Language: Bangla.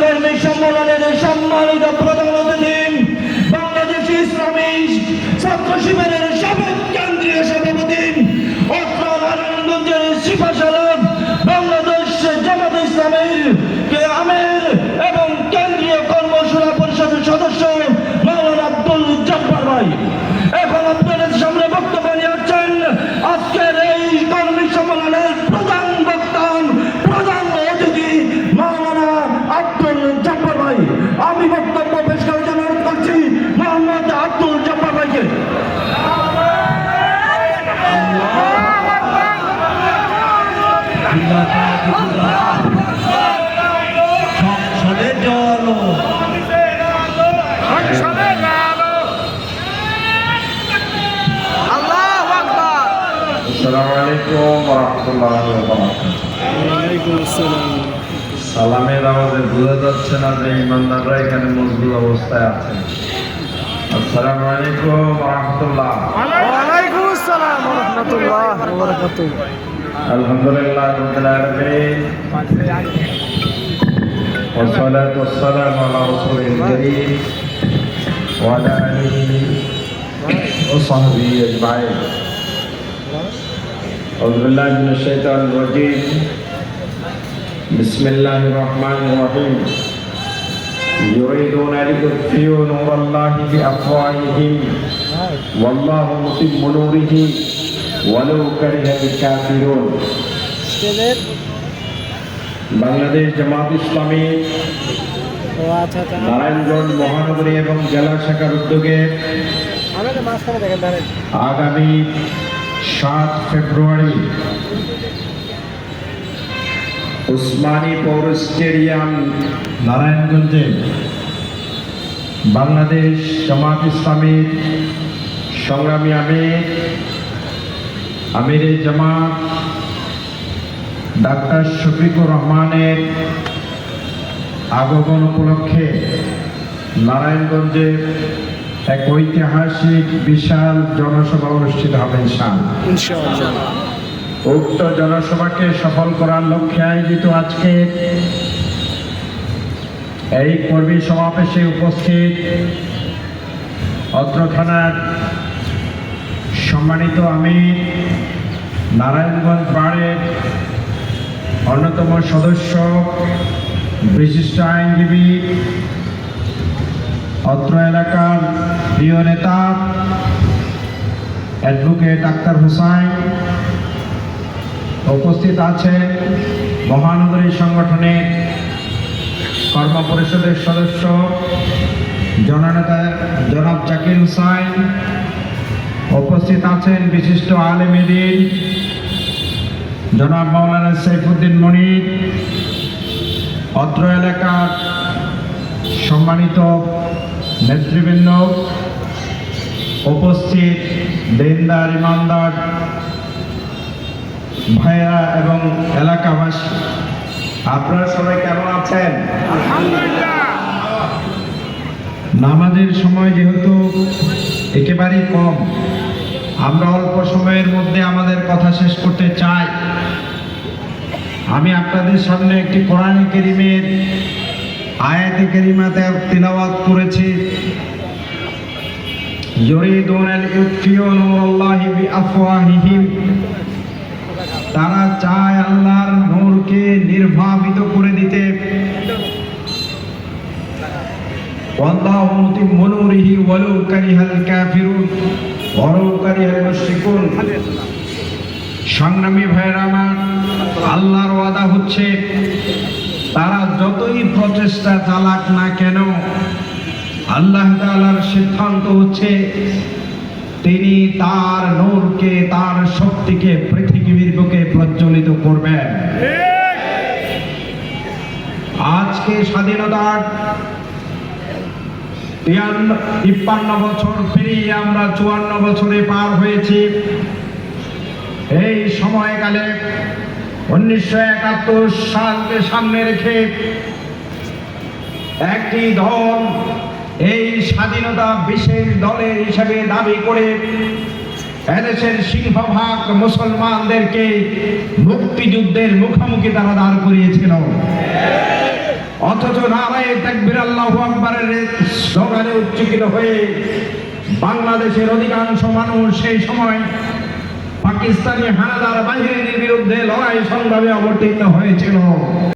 কর্মী সম্মেলনের সম্মানিত প্রধান অতিথি, বাংলাদেশ ইসলামী ছাত্র শিবিরের সাবেক কেন্দ্রীয় সভাপতি অত্র নারায়ণগঞ্জের সিপাশালক বাংলাদেশ জামাত ইসলামের কে আমের এবং কেন্দ্রীয় কর্মশালা পরিষদের সদস্য মাওলানা আব্দুল জব্বার ভাই এখন আপনাদের সামনে বক্তব্য নিয়ে আসছেন আজকের এই কর্মী সম্মেলনের প্রধান বক্তা প্রধান অতিথি মাওলানা আব্দুল জব্বার ভাই আমি বক্তব্য পেশ করার জন্য অনুরোধ করছি মোহাম্মদ আব্দুল জব্বার ভাইকে সংসদে সালামের আওয়াজে বোঝা যাচ্ছে না যে ইমানদাররা এখানে মজবুত অবস্থায় আছে। আসসালামু আলাইকুম ওরহমতুল্লাহ ওয়ালাইকুম আসসালাম ওয়া রাহমাতুল্লাহ ওয়া বারাকাতুহু আলহামদুলিল্লাহ রবিল আলামিন والصلاة والسلام على رسول الكريم وعلى آله وصحبه أجمعين أعوذ بالله من الشيطان الرجيم بسم الله الرحمن الرحيم يريدون ليطفئوا نور الله بأفواههم والله متم نوره ولو كره الكافرون স্টেজের বাংলাদেশ জামাত ইসলামী ও আচ্ছা আচ্ছা নারায়ণগঞ্জ মহানগরী এবং জেলা শাখার উদ্যোগে আমাদের মাঝখানে দেখেন দাঁড়ান আগামী সাত ফেব্রুয়ারি উসমানী পৌর স্টেডিয়াম নারায়ণগঞ্জে বাংলাদেশ জামাত ইসলামীর সংগ্রামী আমির আমিরে জামাত ডাক্তার শফিকুর রহমানের আগমন উপলক্ষে নারায়ণগঞ্জে এক ঐতিহাসিক বিশাল জনসভা অনুষ্ঠিত হবে ইনশাআল্লাহ। ইনশাআল্লাহ। উক্ত জনসভাকে সফল করার লক্ষ্যে আয়োজিত আজকে এই কর্মী সমাবেশে উপস্থিত অত্র থানার সম্মানিত আমির নারায়ণগঞ্জ বাড়ের অন্যতম সদস্য, বিশিষ্ট আইনজীবী, অত্র এলাকার প্রিয় নেতা, অ্যাডভোকেট আক্তার হোসাইন উপস্থিত আছেন মহানগরী সংগঠনের কর্ম পরিষদের সদস্য, জননেতা জনাব জাকির হুসাইন উপস্থিত আছেন বিশিষ্ট আলেমেদিন জনাব মাওলানা সাইফুদ্দিন মনির, অত্র এলাকার সম্মানিত নেতৃবৃন্দ, উপস্থিত দেনদার ইমানদার ভাইয়া এবং এলাকাবাসী আপনারা সবাই কেমন আছেন নামাজের সময় যেহেতু একেবারেই কম আমরা অল্প সময়ের মধ্যে আমাদের কথা শেষ করতে চাই আমি আপনাদের সামনে একটি কোরআন কেরিমের আয়াতে কেরিমাতে তিলাওয়াত করেছি يريدون ليطفئوا نور الله بأفواههم তারা চায় আল্লাহর নূরকে নির্ভাবিত করে দিতে والله متم نوره ولو كره الكافرون ولو كره المشركون সংগ্রামী ভাইয়েরা আমার আল্লাহর ওয়াদা হচ্ছে তারা যতই প্রচেষ্টা চালাক না কেন আল্লাহ তাআলার সিদ্ধান্ত হচ্ছে তিনি তার নূরকে তার শক্তিকে পৃথিবীর বুকে প্রজ্বলিত করবেন। আজকে স্বাধীনতার তিপ্পান্ন বছর পেরিয়ে আমরা চুয়ান্ন বছরে পার হয়েছি। এই সময়কালে উনিশশো একাত্তর সালকে সামনে রেখে একটি দল এই স্বাধীনতা বিশেষ দলের হিসেবে দাবি করে এদেশের সিংহভাগ মুসলমানদেরকে মুক্তিযুদ্ধের মুখোমুখি তারা দাঁড় করিয়েছিল। অথচ নারায় তাকবির আল্লাহ আকবরের স্লোগানে উচ্চকিত হয়ে বাংলাদেশের অধিকাংশ মানুষ সেই সময় পাকিস্তানি হানাদার বাহিনীর বিরুদ্ধে লড়াই সংগ্রামে অবতীর্ণ হয়েছিল।